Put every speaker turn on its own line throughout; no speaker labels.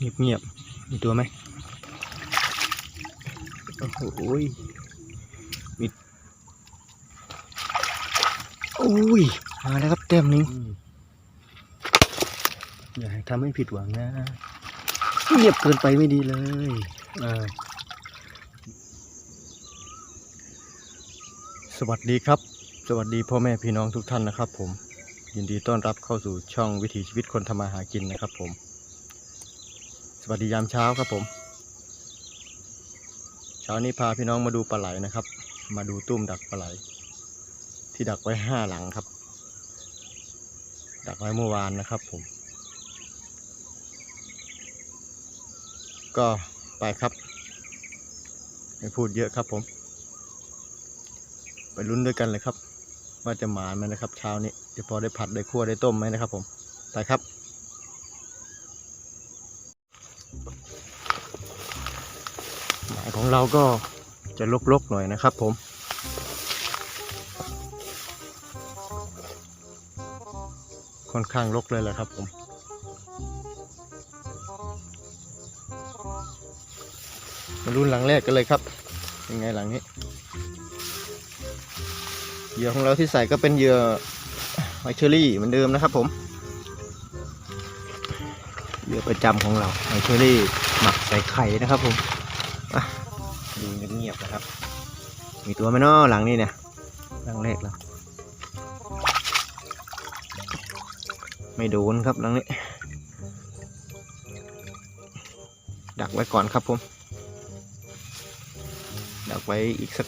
เงียบเงียบๆมีตัวไหมโอ้โหมีโอ้ย มาแล้วครับเต็มนึงอย่าให้ทำให้ผิดหวังนะเงียบเกินไปไม่ดีเลยสวัสดีครับ สวัสดีพ่อแม่พี่น้องทุกท่านนะครับผม ยินดีต้อนรับเข้าสู่ช่องวิถีชีวิตคนทำมาหากินนะครับผม วัสดียามเช้าครับผม เช้านี้พาพี่น้องมาดูปลาไหลนะครับ มาดูตุ้มดักปลาไหล ที่ดักไว้ห้าหลังครับ ดักไว้เมื่อวานนะครับผม ก็ไปครับไม่พูดเยอะครับผม ไปลุ้นด้วยกันเลยครับ ว่าจะหมานไหมนะครับ เช้านี้จะพอได้ผัดได้คั่วได้ต้มไหมนะครับผมไปครับ หมาย ของเราก็จะลกๆหน่อยนะครับผม ค่อนข้างลกเลยแหละครับผมมารุ่นหลังแรกกันเลยครับยังไงหลังนี้เหยื่อของเราที่ใส่ก็เป็นเหยื่อหอยเชอรี่เหมือนเดิมนะครับผมเหยื่อประจำของเราหอยเชอรี่หมักใส่ไข่นะครับผม เงียบนะครับ มีตัวไหมเนาะหลังนี้เนี่ยหลังแรกแล้วไม่โดนครับหลังนี้ ดักไว้ก่อนครับผม ดักไว้อีกสัก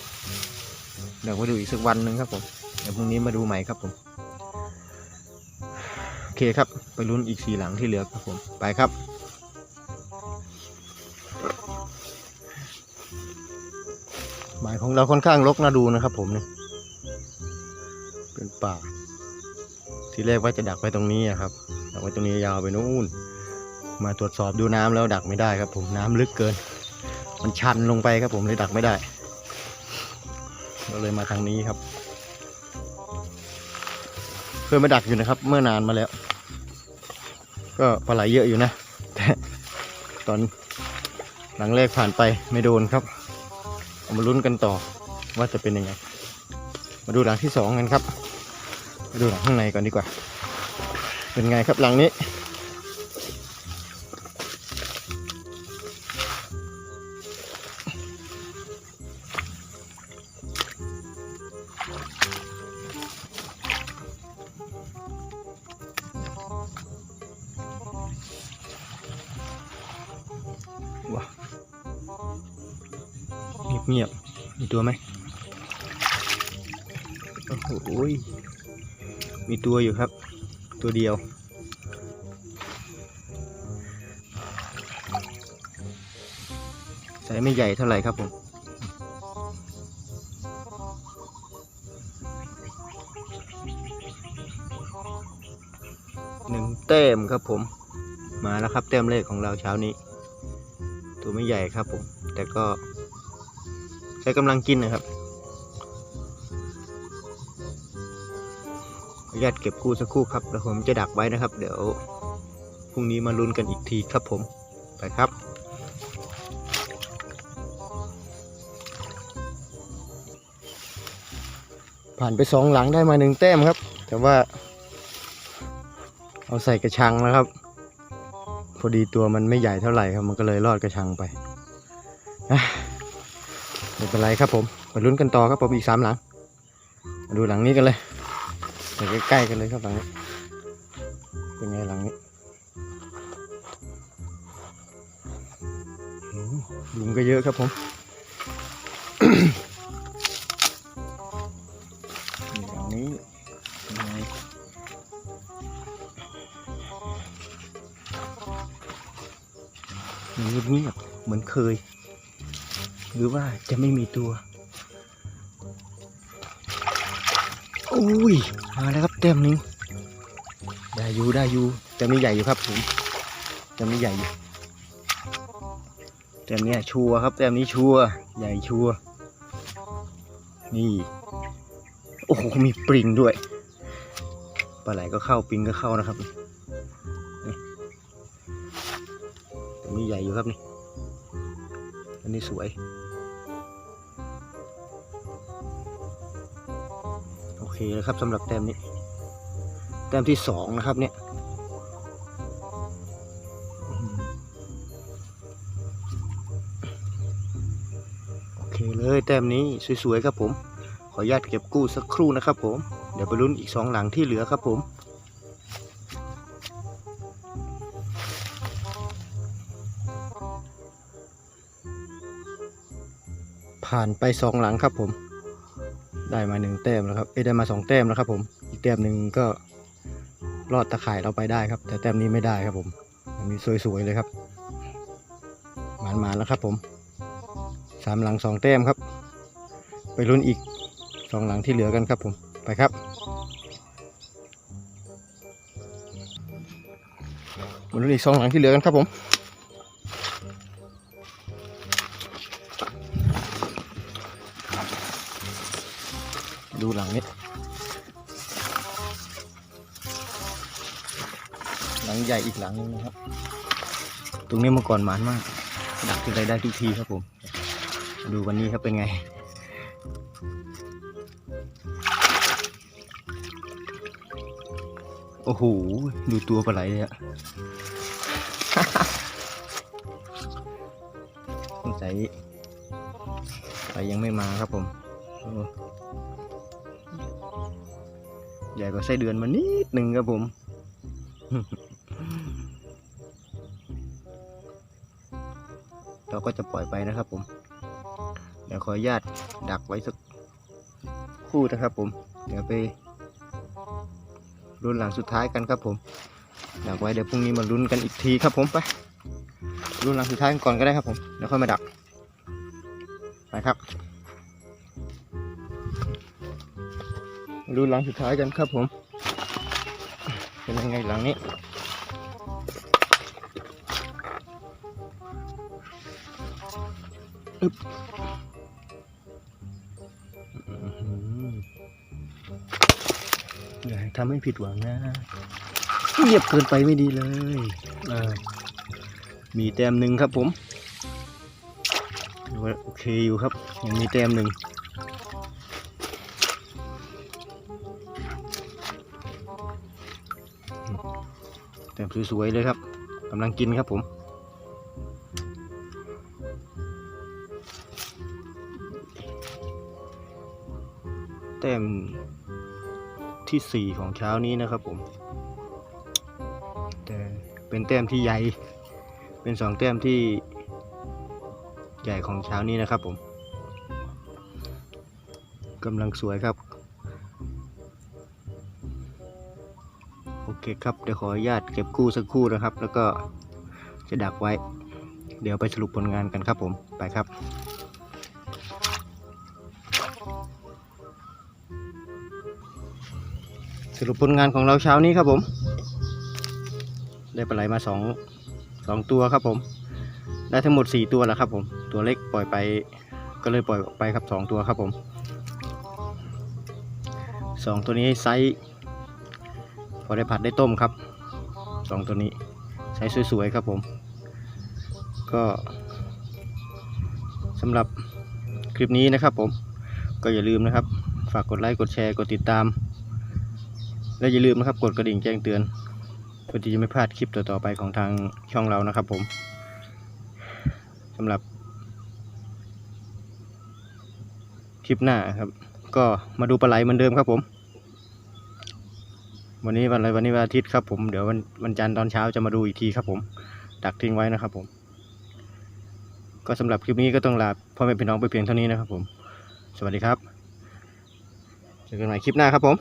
ดักไว้ดูอีกสักวันหนึ่งครับผมเดี๋ยวพรุ่งนี้มาดูใหม่ครับผมโอเคครับ ไปลุ้นอีกสี่หลังที่เหลือครับผม ไปครับ หมายของเราค่อนข้างรกน่าดูนะครับผมเนี่ยเป็นป่า ทีแรกว่าจะดักไว้ตรงนี้ครับ ดักไว้ตรงนี้ยาวไปนู่น มาตรวจสอบดูน้ำแล้วดักไม่ได้ครับ ผมน้ำลึกเกิน มันชันลงไปครับผมเลยดักไม่ได้ก็เลยมาทางนี้ครับ เคยมาดักอยู่นะครับ เมื่อนานมาแล้ว ก็ปลาไหลเยอะอยู่นะแต่ตอนหลังแรกผ่านไปไม่โดนครับ มาลุ้นกันต่อว่าจะเป็นยังไง มาดูหลังที่สองกันครับ มาดูหลังข้างในก่อนดีกว่า เป็นไงครับหลังนี้ เงียบๆมีตัวไหมโอ้โหยมีตัวอยู่ครับ ตัวเดียวสายไม่ใหญ่เท่าไหร่ครับผมหนึ่งแต้มครับผมมาแล้วครับแต้มเลขของเราเช้านี้ ตัวไม่ใหญ่ครับผม แต่ก็ ใช้กำลังกินนะครับขออนุญาตเก็บกู้สักครู่ครับแล้วผมจะดักไว้นะครับ เดี๋ยวพรุ่งนี้มาลุ้นกันอีกทีครับผมไปครับผ่านไปสองหลังได้มาหนึ่งแต้มครับ แต่ว่า เอาใส่กระชังนะครับ พอดีตัวมันไม่ใหญ่เท่าไหร่ครับ มันก็เลยรอดกระชังไปอะ เป็นไรครับผมมาลุ้นกันต่อครับผมอีกสามหลังมาดูหลังนี้กันเลยไปใกล้ๆกันเลยครับหลังนี้เป็นไงหลังนี้ยุงก็เยอะครับผมหลังนี้เป็นไงเงียบๆเหมือนเคย หรือว่าจะไม่มีตัวโอ้ยมาแล้วครับเต็มนึงได้อยู่ได้อยู่แต่ไม่ใหญ่อยู่ครับผมแต่ไม่ใหญ่อยู่แต้มเนี้ยชัวครับแต้มนี้ชัวใหญ่ชัวนี่ โอ้โหมีปริงด้วยปลาไหลก็เข้าปริงก็เข้านะครับนี่อันนี้ใหญ่อยู่ครับนี่ อันนี้สวย เคแล้วครับสำหรับแต้มนี้ แต้มที่สองนะครับเนี่ยโอเคเลยแต้มนี้สวยๆครับผม ขออนุญาตเก็บกู้สักครู่นะครับผม เดี๋ยวไปลุ้นอีกสองหลังที่เหลือครับผมผ่านไปสองหลังครับผม ได้มาหนึ่งแต้มแล้วครับเอ้ได้มาสองแต้มแล้วครับผมอีกแต้มหนึ่งก็รอดตะข่ายเราไปได้ครับ แต่แต้มนี้ไม่ได้ครับผมอันนี้สวยๆเลยครับหมานๆแล้วครับผมสามหลังสองแต้มครับ ไปลุ้นอีกสองหลังที่เหลือกันครับผมไปครับมาลุ้นอีกสองหลังที่เหลือกันครับผม หลังนี้ หลังใหญ่อีกหลังนึงนะครับ ตรงนี้เมื่อก่อนหมานมาก ดักที่ไรได้ทุกทีครับผม ดูวันนี้ครับเป็นไงโอ้โห ดูตัวปลาไหลเลยอะสงสัยไปยังไม่มาครับผมโอ้ ใหญ่กว่าไส้เดือนมานิดหนึ่งครับผม เราก็จะปล่อยไปนะครับผม เดี๋ยวขออนุญาตดักไว้สักคู่นะครับผม เดี๋ยวไปรุ่นหลังสุดท้ายกันครับผม ดักไว้เดี๋ยวพรุ่งนี้มาลุ้นกันอีกทีครับผมไป รุ่นหลังสุดท้ายก่อนก็ได้ครับผมเดี๋ยวค่อยมาดัก ไปครับ รุ่นหลังสุดท้ายกันครับผม เป็นยังไงหลังนี้ อึ๊บอื้อหืออย่าทำให้ผิดหวังนะเงียบเกินไปไม่ดีเลยมีแต้มหนึ่งครับผม โอเคอยู่ครับ ยังมีแต้มหนึ่ง แต้มสวยๆเลยครับกำลังกินครับผมแต้มที่สี่ของเช้านี้นะครับผม แต่เป็นแต้มที่ใหญ่ เป็นสองแต้มที่ใหญ่ของเช้านี้นะครับผมกำลังสวยครับ เคครับเดี๋ยวขออนุญาตเก็บกู้สักคู่นะครับ แล้วก็จะดักไว้ เดี๋ยวไปสรุปผลงานกันครับผมไปครับสรุปผลงานของเราเช้านี้ครับผม ได้ปลาไหลมาสองสองตัวครับผม ได้ทั้งหมดสี่ตัวแล้วครับผม ตัวเล็กปล่อยไป ก็เลยปล่อยออกไปครับสองตัวครับผมสองตัวนี้ไซส์ พอได้ผัดได้ต้มครับสองตัวนี้ไซส์สวยๆครับผม ก็สำหรับคลิปนี้นะครับผมก็อย่าลืมนะครับ ฝากกดไลค์กดแชร์กดติดตาม และอย่าลืมนะครับกดกระดิ่งแจ้งเตือนเพื่อที่จะไม่พลาดคลิปต่อๆไปของทางช่องเรานะครับผมสำหรับ คลิปหน้าครับ ก็มาดูปลาไหลเหมือนเดิมครับผม วันนี้วันอะไรวันนี้วันอาทิตย์ครับผมเดี๋ยววันวันจันทร์ตอนเช้าจะมาดูอีกทีครับผม ดักทิ้งไว้นะครับผม ก็สำหรับคลิปนี้ก็ต้องลาพ่อแม่พี่น้องไปเพียงเท่านี้นะครับผม สวัสดีครับเจอกันใหม่คลิปหน้าครับผม